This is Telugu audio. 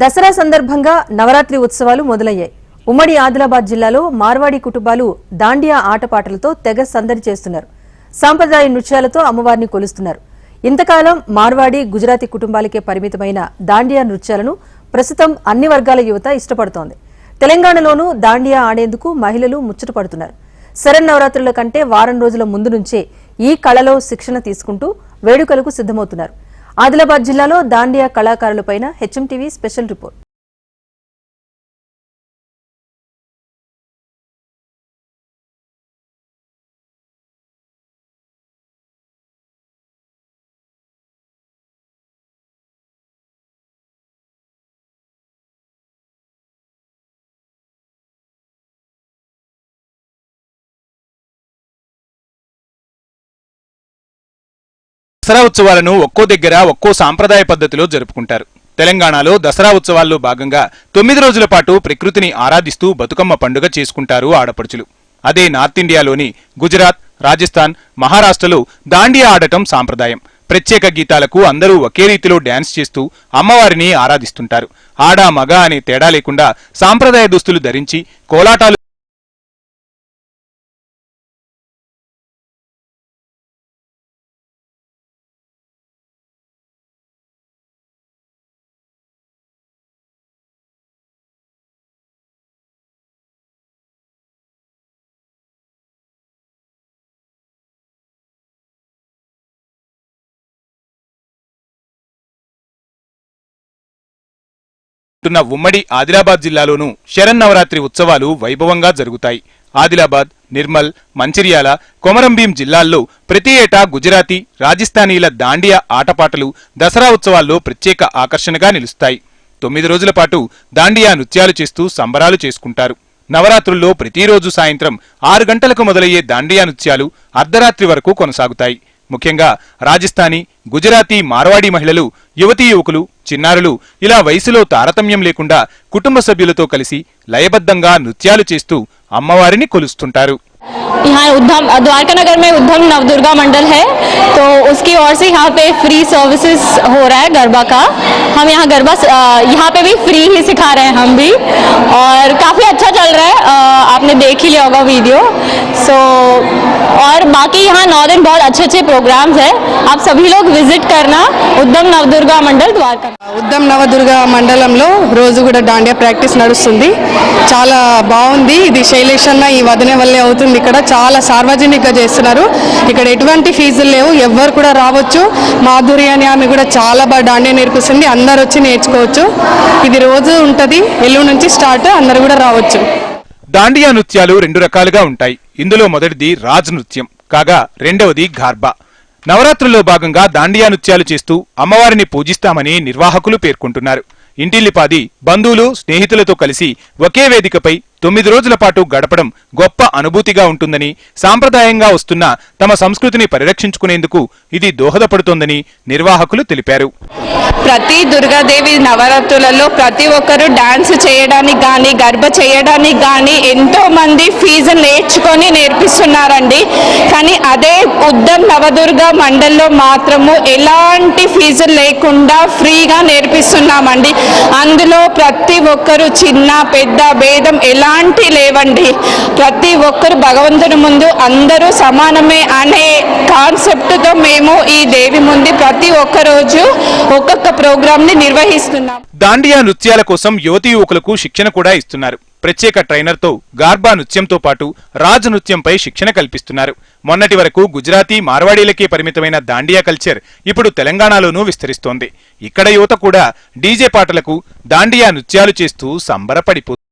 దసరా సందర్భంగా నవరాత్రి ఉత్సవాలు మొదలయ్యాయి. ఉమ్మడి ఆదిలాబాద్ జిల్లాలో మార్వాడి కుటుంబాలు దాండియా ఆటపాటలతో తెగ సందడి చేస్తున్నారు. సాంప్రదాయ నృత్యాలతో అమ్మవారిని కొలుస్తున్నారు. ఇంతకాలం మార్వాడి గుజరాతీ కుటుంబాలకే పరిమితమైన దాండియా నృత్యాలను ప్రస్తుతం అన్ని వర్గాల యువత ఇష్టపడుతోంది. తెలంగాణలోనూ దాండియా ఆడేందుకు మహిళలు ముచ్చటపడుతున్నారు శరన్నవరాత్రుల కంటే వారం రోజుల ముందు నుంచే ఈ కళలో శిక్షణ తీసుకుంటూ వేడుకలకు సిద్ధమవుతున్నారు. ఆదిలాబాద్ జిల్లాలో దాండియా కళాకారులపైన హెచ్ఎంటీవీ స్పెషల్ రిపోర్ట్. దసరా ఉత్సవాలను ఒక్కో దగ్గర ఒక్కో సాంప్రదాయ పద్ధతిలో జరుపుకుంటారు. తెలంగాణలో దసరా ఉత్సవాల్లో భాగంగా తొమ్మిది రోజుల పాటు ప్రకృతిని ఆరాధిస్తూ బతుకమ్మ పండుగ చేసుకుంటారు ఆడపడుచులు. అదే నార్త్ ఇండియాలోని గుజరాత్ రాజస్థాన్ మహారాష్ట్రలో దాండియా ఆడటం సాంప్రదాయం. ప్రత్యేక గీతాలకు అందరూ ఒకే రీతిలో డ్యాన్స్ చేస్తూ అమ్మవారిని ఆరాధిస్తుంటారు. ఆడ మగ అనే తేడా లేకుండా సాంప్రదాయ దుస్తులు ధరించి కోలాటాలు ఉంటున్న ఉమ్మడి ఆదిలాబాద్ జిల్లాలోనూ శరన్నవరాత్రి ఉత్సవాలు వైభవంగా జరుగుతాయి. ఆదిలాబాద్ నిర్మల్ మంచిర్యాల కొమరంభీం జిల్లాల్లో ప్రతి ఏటా గుజరాతీ రాజస్థానీల దాండియా ఆటపాటలు దసరా ఉత్సవాల్లో ప్రత్యేక ఆకర్షణగా నిలుస్తాయి. తొమ్మిది రోజుల పాటు దాండియా నృత్యాలు చేస్తూ సంబరాలు చేసుకుంటారు. నవరాత్రుల్లో ప్రతిరోజు సాయంత్రం ఆరు గంటలకు మొదలయ్యే దాండియా నృత్యాలు అర్ధరాత్రి వరకు కొనసాగుతాయి. ముఖ్యంగా రాజస్థానీ గుజరాతీ మార్వాడీ మహిళలు యువతీ యువకులు చిన్నారులు ఇలా వయసులో తారతమ్యం లేకుండా కుటుంబ సభ్యులతో కలిసి లయబద్ధంగా నృత్యాలు చేస్తూ అమ్మవారిని కొలుస్తుంటారు. यहाँ उद्धम द्वारका नगर में उद्धम नवदुर्गा मंडल है तो उसकी ओर से यहाँ पे फ्री सर्विसेज हो रहा है गरबा का हम यहाँ गरबा अ, यहाँ पे भी फ्री ही सिखा रहे हैं हम भी और काफ़ी अच्छा चल रहा है अ, आपने देख ही लिया होगा वीडियो सो और बाकी यहाँ नौ दिन बहुत अच्छे अच्छे प्रोग्राम्स है आप सभी लोग विजिट करना उद्धम नवदुर्गा मंडल द्वारका ఉద్దం నవదుర్గ మండలంలో రోజు కూడా దాండియా ప్రాక్టీస్ నడుస్తుంది చాలా బాగుంది ఇది శైలేషన్న ఈ వదిన వల్లే అవుతుంది ఇక్కడ. చాలా సార్వజనికంగా చేస్తున్నారు. ఇక్కడ ఎటువంటి ఫీజులు లేవు. ఎవ్వరు కూడా రావచ్చు. మాధురి అని ఆమె కూడా చాలా బాగా దాండియా నేర్పిస్తుంది. అందరు వచ్చి నేర్చుకోవచ్చు. ఇది రోజు ఉంటుంది. ఎల్లుండి నుంచి స్టార్ట్ అందరు కూడా రావచ్చు. దాండియా నృత్యాలు రెండు రకాలుగా ఉంటాయి. ఇందులో మొదటిది రాజ్ నృత్యం. కాగా రెండవది గార్బా. నవరాత్రుల్లో భాగంగా దాండియా నృత్యాలు చేస్తూ అమ్మవారిని పూజిస్తామని నిర్వాహకులు పేర్కొంటున్నారు. ఇంటిల్లిపాది బంధువులు స్నేహితులతో కలిసి ఒకే వేదికపై తొమ్మిది రోజుల పాటు గడపడం గొప్ప అనుభూతిగా ఉంటుందని సాంప్రదాయంగా వస్తున్న తమ సంస్కృతిని పరిరక్షించుకునేందుకు ఇది దోహదపడుతోందని నిర్వాహకులు తెలిపారు. ప్రతి దుర్గాదేవి నవరాత్రులలో ప్రతి ఒక్కరు డాన్స్ చేయడానికి కానీ గర్భ చేయడానికి కానీ ఎంతో మంది ఫీజు నేర్చుకొని నేర్పిస్తున్నారండి. కానీ అదే ఉద్దం నవదుర్గ మండల్లో మాత్రము ఎలాంటి ఫీజు లేకుండా ఫ్రీగా నేర్పిస్తున్నామండి. అందులో ప్రతి ఒక్కరు చిన్న పెద్ద భేదం ఎలా ఎలాంటి లేవండి. ప్రతి ఒక్కరు భగవంతుని ముందు అందరూ సమానమే అనే కాన్సెప్ట్తో మేము ఈ దేవి ముందు ప్రతి ఒక్క రోజు ఒక్కొక్క ప్రోగ్రామ్ని నిర్వహిస్తున్నాం. దాండియా నృత్యాల కోసం యువతి యువకులకు శిక్షణ కూడా ఇస్తున్నారు. ప్రత్యేక ట్రైనర్తో గార్బా నృత్యంతో పాటు రాజ్ నృత్యంపై శిక్షణ కల్పిస్తున్నారు. మొన్నటి వరకు గుజరాతీ మార్వాడీలకే పరిమితమైన దాండియా కల్చర్ ఇప్పుడు తెలంగాణలోనూ విస్తరిస్తోంది. ఇక్కడ యువత కూడా డీజే పాటలకు దాండియా నృత్యాలు చేస్తూ సంబరపడిపోతుంది